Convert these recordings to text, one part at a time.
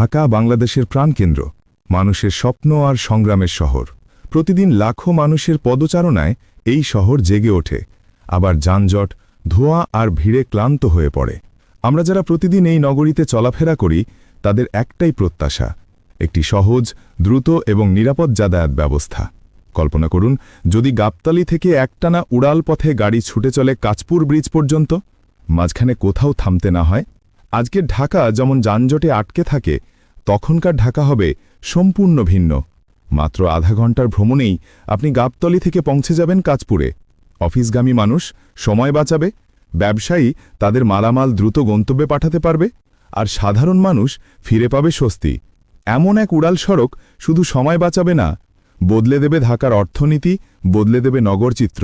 ঢাকা বাংলাদেশের প্রাণকেন্দ্র, মানুষের স্বপ্ন আর সংগ্রামের শহর। প্রতিদিন লাখো মানুষের পদচারণায় এই শহর জেগে ওঠে। আবার যানজট, ধোঁয়া আর ভিড়ে ক্লান্ত হয়ে পড়ে। আমরা যারা প্রতিদিন এই নগরীতে চলাফেরা করি, তাদের একটাই প্রত্যাশা, একটি সহজ, দ্রুত এবং নিরাপদ যাতায়াত ব্যবস্থা। কল্পনা করুন, যদি গাবতালি থেকে একটানা উড়াল পথে গাড়ি ছুটে চলে কাঁচপুর ব্রিজ পর্যন্ত, মাঝখানে কোথাও থামতে না হয়। আজকের ঢাকা যেমন যানজটে আটকে থাকে তখনকার ঢাকা হবে সম্পূর্ণ ভিন্ন। মাত্র আধা ঘণ্টার ভ্রমণেই আপনি গাবতলি থেকে পৌঁছে যাবেন কাজপুরে। অফিসগামী মানুষ সময় বাঁচাবে, ব্যবসায়ী তাদের মালামাল দ্রুত গন্তব্যে পাঠাতে পারবে, আর সাধারণ মানুষ ফিরে পাবে স্বস্তি। এমন এক উড়াল সড়ক শুধু সময় বাঁচাবে না, বদলে দেবে ঢাকার অর্থনীতি, বদলে দেবে নগরচিত্র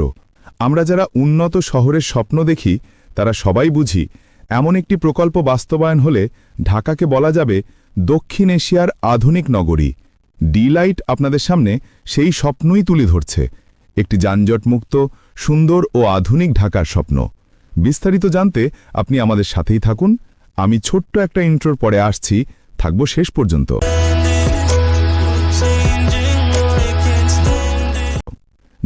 আমরা যারা উন্নত শহরের স্বপ্ন দেখি, তারা সবাই বুঝি, এমন একটি প্রকল্প বাস্তবায়ন হলে ঢাকাকে বলা যাবে দক্ষিণ এশিয়ার আধুনিক নগরী। ডিলাইট আপনাদের সামনে সেই স্বপ্নই তুলে ধরছে। একটি যানজটমুক্ত, সুন্দর ও আধুনিক ঢাকার স্বপ্ন। বিস্তারিত জানতে আপনি আমাদের সাথেই থাকুন। আমি ছোট্ট একটা ইন্ট্রোর পরে আসছি। থাকব শেষ পর্যন্ত।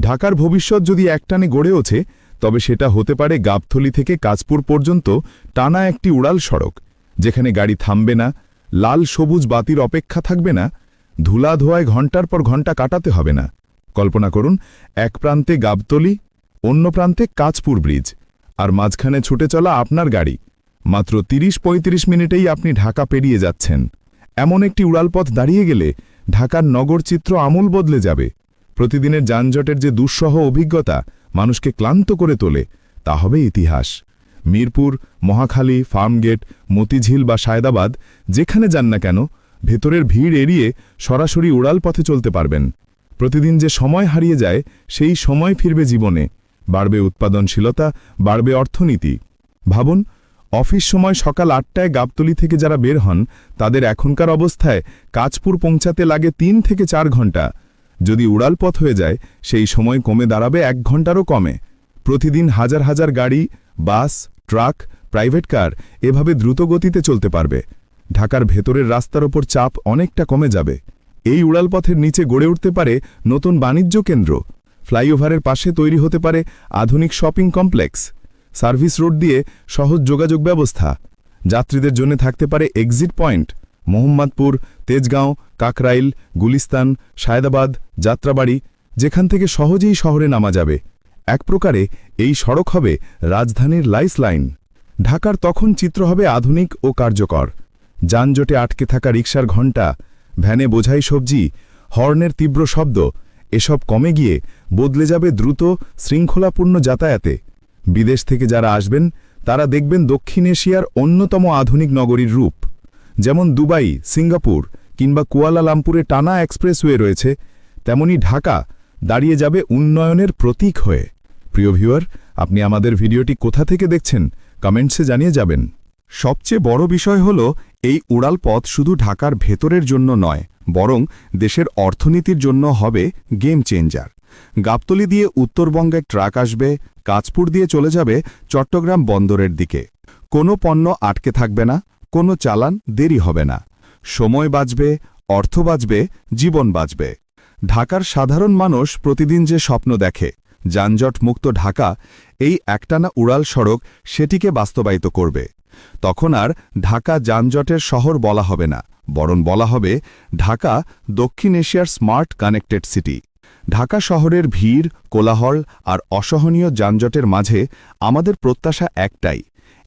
ঢাকার ভবিষ্যৎ যদি একটানে গড়ে ওঠে, তবে সেটা হতে পারে গাবথলি থেকে কাজপুর পর্যন্ত টানা একটি উড়াল সড়ক, যেখানে গাড়ি থামবে না লাল সবুজ বাতির অপেক্ষা থাকবে না, ধুলা ধোয়ায় ঘণ্টার পর ঘণ্টা কাটাতে হবে না। কল্পনা করুন, এক প্রান্তে গাবতলি, অন্য প্রান্তে কাঁচপুর ব্রিজ, আর মাঝখানে ছুটে চলা আপনার গাড়ি। মাত্র ৩০-৩৫ মিনিটেই আপনি ঢাকা পেরিয়ে যাচ্ছেন। এমন একটি উড়ালপথ দাঁড়িয়ে গেলে ঢাকার নগরচিত্র আমূল বদলে যাবে। প্রতিদিনের যানজটের যে দুঃসহ অভিজ্ঞতা মানুষকে ক্লান্ত করে তোলে, তা হবে ইতিহাস। মিরপুর, মহাখালী, ফার্মগেট, মতিঝিল বা সায়দাবাদ, যেখানে যান না কেন, ভেতরের ভিড় এড়িয়ে সরাসরি উড়াল পথে চলতে পারবেন। প্রতিদিন যে সময় হারিয়ে যায়, সেই সময় ফিরবে জীবনে। বাড়বে উৎপাদনশীলতা, বাড়বে অর্থনীতি। ভাবুন, অফিস সময় সকাল আটটায় গাবতলি থেকে যারা বের হন, তাদের এখনকার অবস্থায় কাজপুর পৌঁছাতে লাগে তিন থেকে চার ঘণ্টা। যদি উড়াল পথ হয়ে যায়, সেই সময় কমে দাঁড়াবে এক ঘন্টারও কমে। প্রতিদিন হাজার হাজার গাড়ি, বাস ট্রাক, প্রাইভেট কার এভাবে দ্রুত গতিতে চলতে পারবে। ঢাকার ভেতরের রাস্তার ওপর চাপ অনেকটা কমে যাবে। এই উড়ালপথের নিচে গড়ে উঠতে পারে নতুন বাণিজ্য কেন্দ্র। ফ্লাইওভারের পাশে তৈরি হতে পারে আধুনিক শপিং কমপ্লেক্স। সার্ভিস রোড দিয়ে সহজ যোগাযোগ ব্যবস্থা। যাত্রীদের জন্য থাকতে পারে এক্সিট পয়েন্ট। মোহাম্মদপুর, তেজগাঁও, কাকরাইল, গুলিস্তান, সায়দাবাদ, যাত্রাবাড়ি, যেখান থেকে সহজেই শহরে নামা যাবে। এক প্রকারে এই সড়ক হবে রাজধানীর লাইস লাইন। ঢাকার তখন চিত্র হবে আধুনিক ও কার্যকর। যানজটে আটকে থাকা রিকশার ঘণ্টা, ভ্যানে বোঝাই সবজি, হর্নের তীব্র শব্দ, এসব কমে গিয়ে বদলে যাবে দ্রুত, শৃঙ্খলাপূর্ণ যাতায়াতে। বিদেশ থেকে যারা আসবেন, তারা দেখবেন দক্ষিণ এশিয়ার অন্যতম আধুনিক নগরীর রূপ। যেমন দুবাই, সিঙ্গাপুর কিংবা কুয়ালালামপুরে টানা এক্সপ্রেসওয়ে রয়েছে, তেমনি ঢাকা দাঁড়িয়ে যাবে উন্নয়নের প্রতীক হয়ে। প্রিয় ভিউয়ার, আপনি আমাদের ভিডিওটি কোথা থেকে দেখছেন? কমেন্টসে জানিয়ে যাবেন। সবচেয়ে বড় বিষয় হল, এই উড়াল পথ শুধু ঢাকার ভেতরের জন্য নয়, বরং দেশের অর্থনীতির জন্য হবে গেম চেঞ্জার গাবতলি দিয়ে উত্তরবঙ্গে ট্রাক আসবে কাজপুর দিয়ে চলে যাবে চট্টগ্রাম বন্দরের দিকে। কোনো পণ্য আটকে থাকবে না, কোনো চালান দেরি হবে না। সময় বাঁচবে, অর্থ বাঁচবে, জীবন বাঁচবে। ঢাকার সাধারণ মানুষ প্রতিদিন যে স্বপ্ন দেখে যানজট মুক্ত ঢাকা এই একটানা উড়াল সড়ক সেটিকে বাস্তবায়িত করবে। তখন আর ঢাকা যানজটের শহর বলা হবে না, বরং বলা হবে ঢাকা দক্ষিণ এশিয়ার স্মার্ট কানেক্টেড সিটি। ঢাকা শহরের ভিড়, কোলাহল আর অসহনীয় যানজটের মাঝে আমাদের প্রত্যাশা একটাই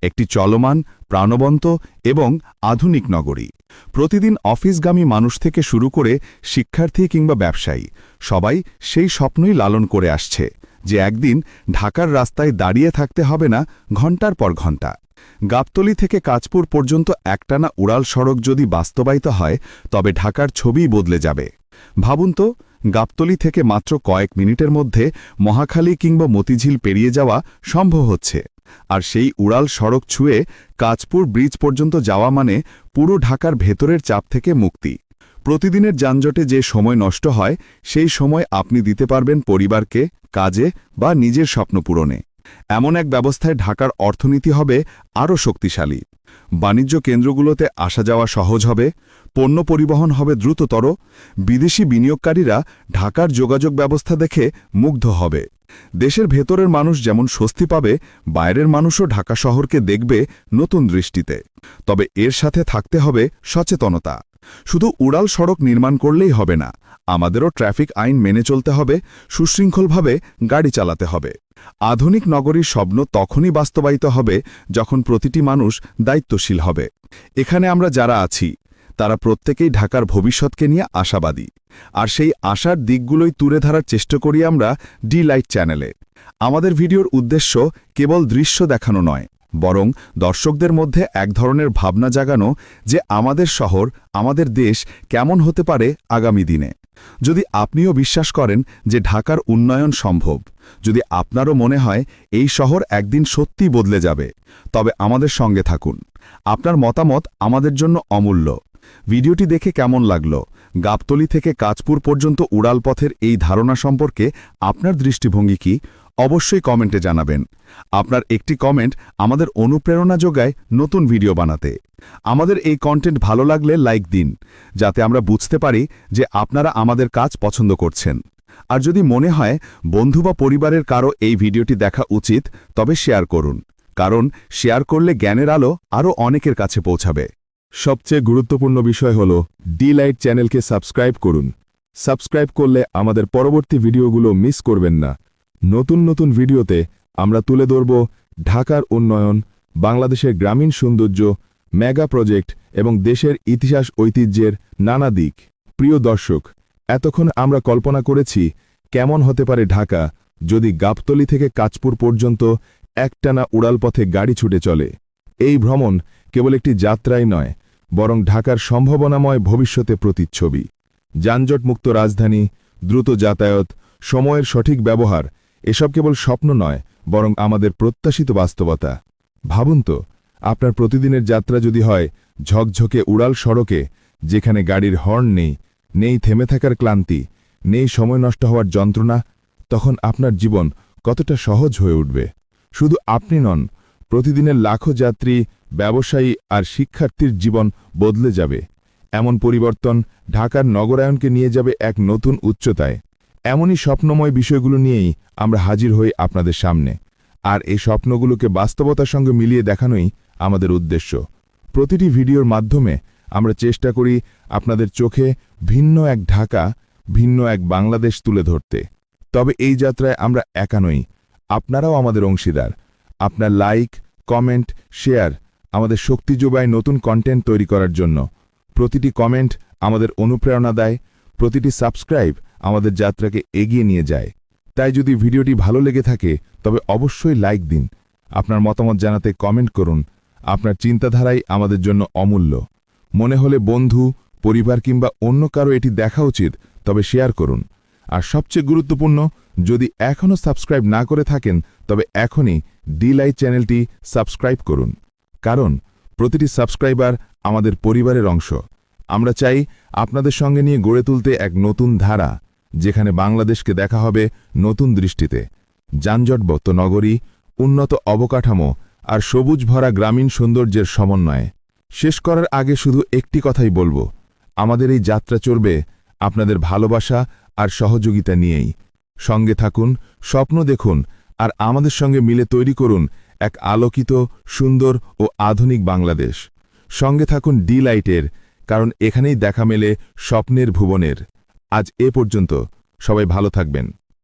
একটি চলমান, প্রাণবন্ত এবং আধুনিক নগরী। প্রতিদিন অফিসগামী মানুষ থেকে শুরু করে শিক্ষার্থী কিংবা ব্যবসায়ী, সবাই সেই স্বপ্নই লালন করে আসছে যে একদিন ঢাকার রাস্তায় দাঁড়িয়ে থাকতে হবে না ঘণ্টার পর ঘণ্টা। গাবতলি থেকে কাজপুর পর্যন্ত একটানা উড়াল সড়ক যদি বাস্তবায়িত হয়, তবে ঢাকার ছবিই বদলে যাবে। ভাবুন তো, গাবতলি থেকে মাত্র কয়েক মিনিটের মধ্যে মহাখালী কিংবা মতিঝিল পেরিয়ে যাওয়া সম্ভব হচ্ছে। আর সেই উড়াল সড়ক ছুঁয়ে কাজপুর ব্রিজ পর্যন্ত যাওয়া মানে পুরো ঢাকার ভেতরের চাপ থেকে মুক্তি। প্রতিদিনের যানজটে যে সময় নষ্ট হয়, সেই সময় আপনি দিতে পারবেন পরিবারকে, কাজে বা নিজের স্বপ্ন পূরণে। এমন এক ব্যবস্থায় ঢাকার অর্থনীতি হবে আরও শক্তিশালী। বাণিজ্য কেন্দ্রগুলোতে আসা যাওয়া সহজ হবে, পণ্য পরিবহন হবে দ্রুততর, বিদেশি বিনিয়োগকারীরা ঢাকার যোগাযোগ ব্যবস্থা দেখে মুগ্ধ হবে। দেশের ভেতরের মানুষ যেমন স্বস্তি পাবে, বাইরের মানুষও ঢাকা শহরকে দেখবে নতুন দৃষ্টিতে। তবে এর সাথে থাকতে হবে সচেতনতা। শুধু উড়াল সড়ক নির্মাণ করলেই হবে না, আমাদেরও ট্রাফিক আইন মেনে চলতে হবে, সুশৃঙ্খলভাবে গাড়ি চালাতে হবে। আধুনিক নগরীর স্বপ্ন তখনই বাস্তবায়িত হবে যখন প্রতিটি মানুষ দায়িত্বশীল হবে। এখানে আমরা যারা আছি, তারা প্রত্যেকেই ঢাকার ভবিষ্যৎকে নিয়ে আশাবাদী। আর সেই আশার দিকগুলোই তুলে ধরার চেষ্টা করি আমরা ডি লাইট চ্যানেলে। আমাদের ভিডিওর উদ্দেশ্য কেবল দৃশ্য দেখানো নয়, বরং দর্শকদের মধ্যে এক ধরনের ভাবনা জাগানো যে আমাদের শহর, আমাদের দেশ কেমন হতে পারে আগামী দিনে। যদি আপনিও বিশ্বাস করেন যে ঢাকার উন্নয়ন সম্ভব, যদি আপনারও মনে হয় এই শহর একদিন সত্যি বদলে যাবে, তবে আমাদের সঙ্গে থাকুন। আপনার মতামত আমাদের জন্য অমূল্য। ভিডিওটি দেখে কেমন লাগল? গাবতলি থেকে কাজপুর পর্যন্ত উড়ালপথের এই ধারণা সম্পর্কে আপনার দৃষ্টিভঙ্গি কি? অবশ্যই কমেন্টে জানাবেন। আপনার একটি কমেন্ট আমাদের অনুপ্রেরণা যোগায় নতুন ভিডিও বানাতে। আমাদের এই কন্টেন্ট ভালো লাগলে লাইক দিন, যাতে আমরা বুঝতে পারি যে আপনারা আমাদের কাজ পছন্দ করছেন। আর যদি মনে হয় বন্ধু বা পরিবারের কারও এই ভিডিওটি দেখা উচিত, তবে শেয়ার করুন। কারণ শেয়ার করলে জ্ঞানের আলো আরও অনেকের কাছে পৌঁছাবে। সবচেয়ে গুরুত্বপূর্ণ বিষয় হল ডি লাইট চ্যানেলকে সাবস্ক্রাইব করুন। সাবস্ক্রাইব করলে আমাদের পরবর্তী ভিডিওগুলো মিস করবেন না। নতুন নতুন ভিডিওতে আমরা তুলে ধরব ঢাকার উন্নয়ন, বাংলাদেশের গ্রামীণ সৌন্দর্য, মেগা প্রজেক্ট এবং দেশের ইতিহাস ঐতিহ্যের নানা দিক। প্রিয় দর্শক, এতক্ষণ আমরা কল্পনা করেছি কেমন হতে পারে ঢাকা যদি গাবতলি থেকে কাঁচপুর পর্যন্ত একটানা উড়ালপথে গাড়ি ছুটে চলে। এই ভ্রমণ কেবল একটি যাত্রাই নয়, বরং ঢাকার সম্ভাবনাময় ভবিষ্যতে প্রতিচ্ছবি। যানজটমুক্ত রাজধানী, দ্রুত যাতায়াত, সময়ের সঠিক ব্যবহার এসব কেবল স্বপ্ন নয়, বরং আমাদের প্রত্যাশিত বাস্তবতা। ভাবুন তো, আপনার প্রতিদিনের যাত্রা যদি হয়, ঝকঝকে উড়াল সড়কে, যেখানে গাড়ির হর্ন নেই নেই থেমে থাকার ক্লান্তি, নেই সময় নষ্ট হওয়ার যন্ত্রণা, তখন আপনার জীবন কতটা সহজ হয়ে উঠবে। শুধু আপনি নন, প্রতিদিনের লাখো যাত্রী, ব্যবসায়ী আর শিক্ষার্থীর জীবন বদলে যাবে। এমন পরিবর্তন ঢাকার নগরায়নকে নিয়ে যাবে এক নতুন উচ্চতায়। এমনই স্বপ্নময় বিষয়গুলো নিয়েই আমরা হাজির হই আপনাদের সামনে। আর এই স্বপ্নগুলোকে বাস্তবতার সঙ্গে মিলিয়ে দেখানোই আমাদের উদ্দেশ্য। প্রতিটি ভিডিওর মাধ্যমে আমরা চেষ্টা করি আপনাদের চোখে ভিন্ন এক ঢাকা, ভিন্ন এক বাংলাদেশ তুলে ধরতে। তবে এই যাত্রায় আমরা একা নই। আপনারাও আমাদের অংশীদার। আপনার লাইক, কমেন্ট, শেয়ার আমাদের শক্তি যোগায় নতুন কন্টেন্ট তৈরি করার জন্য। প্রতিটি কমেন্ট আমাদের অনুপ্রেরণা দেয়। প্রতিটি সাবস্ক্রাইব আমাদের যাত্রাকে এগিয়ে নিয়ে যায়। তাই যদি ভিডিওটি ভালো লেগে থাকে, তবে অবশ্যই লাইক দিন। আপনার মতামত জানাতে কমেন্ট করুন। আপনার চিন্তাধারাই আমাদের জন্য অমূল্য। মনে হলে বন্ধু, পরিবার কিংবা অন্য কারও এটি দেখা উচিত, তবে শেয়ার করুন। আর সবচেয়ে গুরুত্বপূর্ণ, যদি এখনও সাবস্ক্রাইব না করে থাকেন, তবে এখনই ডিলাই চ্যানেলটি সাবস্ক্রাইব করুন। কারণ, প্রতিটি সাবস্ক্রাইবার আমাদের পরিবারের অংশ। আমরা চাই আপনাদের সঙ্গে নিয়ে গড়ে তুলতে এক নতুন ধারা। যেখানে বাংলাদেশকে দেখা হবে নতুন দৃষ্টিতে। যানজটবত্ত নগরী, উন্নত অবকাঠামো আর সবুজ ভরা গ্রামীণ সৌন্দর্যের সমন্বয়ে। শেষ করার আগে শুধু একটি কথাই বলব। আমাদের এই যাত্রা চলবে আপনাদের ভালোবাসা আর সহযোগিতা নিয়েই। সঙ্গে থাকুন, স্বপ্ন দেখুন আর আমাদের সঙ্গে মিলে তৈরি করুন এক আলোকিত, সুন্দর ও আধুনিক বাংলাদেশ। সঙ্গে থাকুন ডি লাইটের, কারণ এখানেই দেখা মেলে স্বপ্নের, ভুবনের। আজ এ পর্যন্ত। সবাই ভালো থাকবেন।